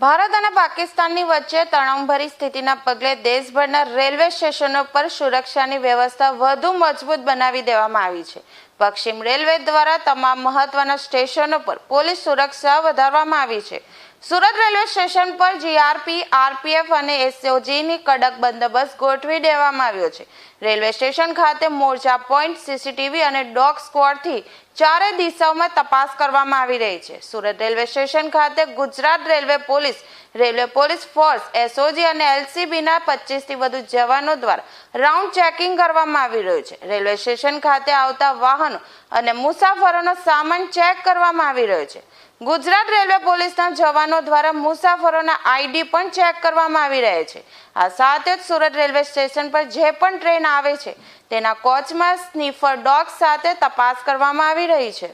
પાકિસ્તાનની વચ્ચે તણાવભરી સ્થિતિના પગલે દેશભરના રેલવે સ્ટેશનો પર સુરક્ષાની વ્યવસ્થા વધુ મજબૂત બનાવી દેવામાં આવી છે. પશ્ચિમ રેલવે દ્વારા તમામ મહત્વના સ્ટેશનો પર પોલીસ સુરક્ષા વધારવામાં આવી છે. સુરત રેલવે સ્ટેશન પર જીઆરપી, આરપીએફ અને એસઓજીની કડક બંદોબસ્ત ગોઠવી દેવામાં આવ્યો છે. રેલવે સ્ટેશન ખાતે મોરચા પોઈન્ટ, સીસીટીવી અને ડોગ સ્ક્વોડથી ચારે દિશાઓમાં તપાસ કરવામાં આવી રહી છે. સુરત રેલવે સ્ટેશન ખાતે Gujarat railway police railway police force SOG અને એલસીબીના પચીસથી વધુ જવાનો દ્વારા રાઉન્ડ ચેકિંગ કરવામાં આવી રહ્યું છે. રેલવે સ્ટેશન ખાતે આવતા વાહનો અને મુસાફરોનો સામાન ચેક કરવામાં આવી રહ્યો છે. ગુજરાત રેલવે પોલીસના જવાનો દ્વારા મુસાફરોના આઈડી પણ ચેક કરવામાં આવી રહ્યા છે. આ સાથે જ સુરત રેલવે સ્ટેશન પર જે પણ ટ્રેન આવે છે, તેના કોચમાં સ્નીફર ડોગ સાથે તપાસ કરવામાં આવી રહી છે.